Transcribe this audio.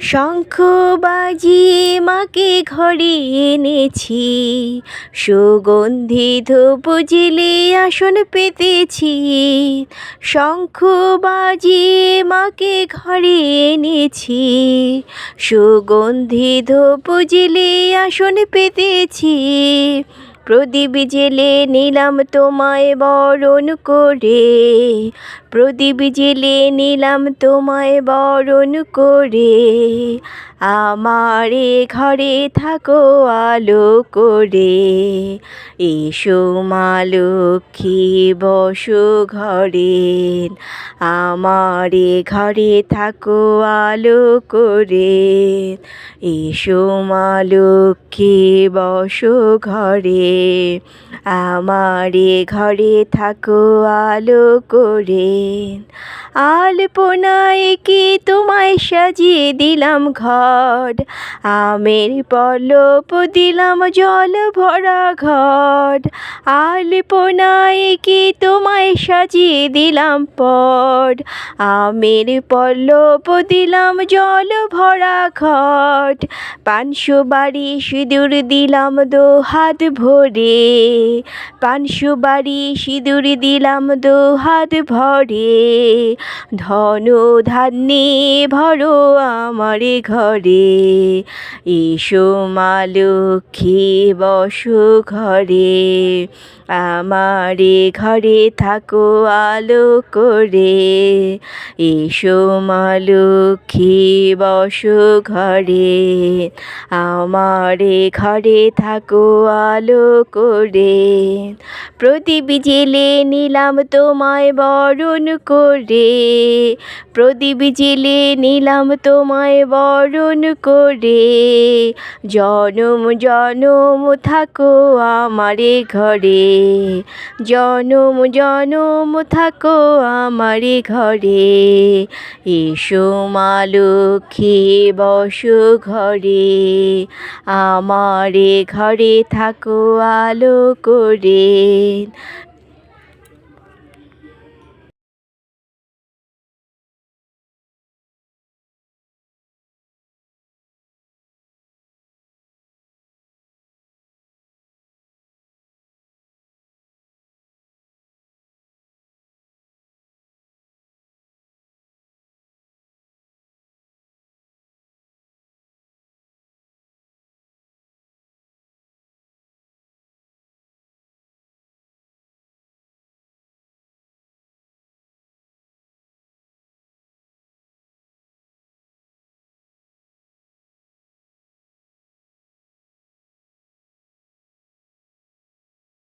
শঙ্খ বাজিয়ে মাকে ঘরে এনেছি, সুগন্ধি ধূপ জেলে আসন পেতেছি। শঙ্খ বাজিয়ে মাকে ঘরে এনেছি, সুগন্ধি ধূপ জেলে আসন পেতেছি। প্রদীপ জেলে নিলাম তোমায় বরণ করে। প্রদীপ জেলে নিলাম তোমায় বরণ করে। আমারে ঘরে থাকো, আলো করে। এসো মা লক্ষ্মী, বসো ঘরে। আমারে ঘরে থাকো, আলো করে। এসো মা লক্ষ্মী, বসো ঘরে। আমারে ঘরে থাকো, আলো করে। আলপনায় কি তোমায় সাজিয়ে দিলাম ঘর? আমের পল্লব দিলাম জল ভরা ঘর। আলপনায় কি তোমায় সাজিয়ে দিলাম পর। আমের পল্লব দিলাম জল ভরা ঘট পানশো বাড়ি সিঁদুর দিলাম দো হাত ভরে। পানশো বাড়ি সিঁদুর দিলাম দো হাত ভরে। ধন ধান্যে ভরো আমার ঘরে, এসো মা লক্ষ্মী, বসো ঘরে। আমারে ঘরে থাকো, আলো করে। এসো মা লক্ষ্মী, বসো ঘরে। আমারে ঘরে থাকো, আলো করে। প্রদীপ জেলে নিলাম তোমায় বরণ করে। প্রদীপ জেলে নিলাম তোমায় বরণ করে। জনম জনম, থাকো আমারে ঘরে। জনম জনম, থাকো আমারে ঘরে। এসো মা লক্ষ্মী, বসো ঘরে। আমারে ঘরে থাকো আলো করে।